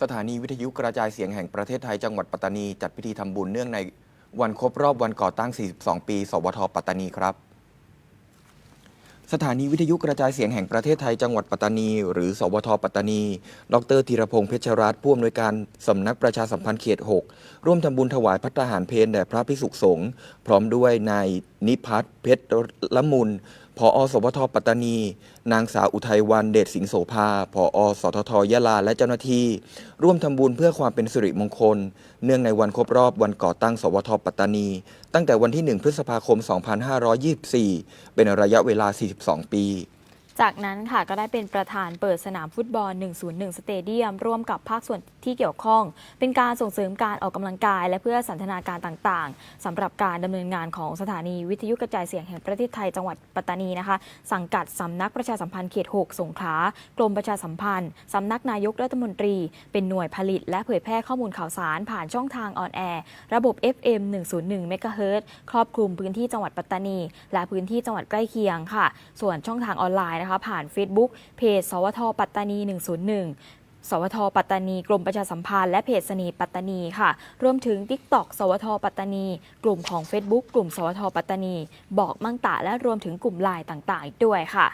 สถานีวิทยุกระจายเสียงแห่งประเทศไทยจังหวัดปัตตานี จัดพิธีทำบุญเนื่องในวันครบรอบวันก่อตั้ง 42 ปี สวทปัตตานีครับ สถานีวิทยุกระจายเสียงแห่งประเทศไทยจังหวัดปัตตานี หรือ สวทปัตตานี ดรธีรพงษ์เพชรรัตน์ผู้อำนวยการสำนักประชาสัมพันธ์เขต 6 ร่วมทำบุญถวายพัฒหารเพลแด่พระภิกษุสงฆ์พร้อมด้วยนายนิพัฒน์เพชรละมุน ผอสวทปัตตานี นางสาวอุทัยวันเดชสิงห์โสภาผอสททยะลาและเจ้าหน้าที่ ร่วมทำบุญเพื่อความเป็นสิริมงคล เนื่องในวันครบรอบวันก่อตั้ง สวทปัตตานี ตั้งแต่วันที่ 1 พฤษภาคม 2524 เป็นระยะเวลา 42 ปี จากนั้นค่ะก็ได้เป็นประธานเปิดสนามฟุตบอล 101 สเตเดียม ร่วมกับภาคส่วนที่เกี่ยวข้อง เป็นการส่งเสริมการออกกำลังกาย และเพื่อสันทนาการต่างๆสำหรับการดำเนินงานของสถานีวิทยุกระจายเสียงแห่งประเทศไทยจังหวัดปัตตานีนะคะ สังกัดสำนักประชาสัมพันธ์เขต 6 สงขลากรมประชาสัมพันธ์สำนักนายกรัฐมนตรี เป็นหน่วยผลิต และเผยแพร่ข้อมูลข่าวสารผ่านช่องทางออนแอร์ระบบ FM 101เมกะเฮิรตครอบคลุมพื้นที่จังหวัดปัตตานี และพื้นที่จังหวัดใกล้เคียงค่ะ ส่วนช่องทางออนไลน์นะคะผ่าน Facebook เพจ สวทปัตตานี 101สวทปัตตานี กรมประชาสัมพันธ์และเพจสนีปัตตานีค่ะ รวมถึง t ิ k t o k สวทปัตตานี กลุ่มของ Facebook กลุ่มสวทปัตตานี บอกมั่งตะและรวมถึงกลุ่มไลน์ต่างๆ อีกด้วยค่ะ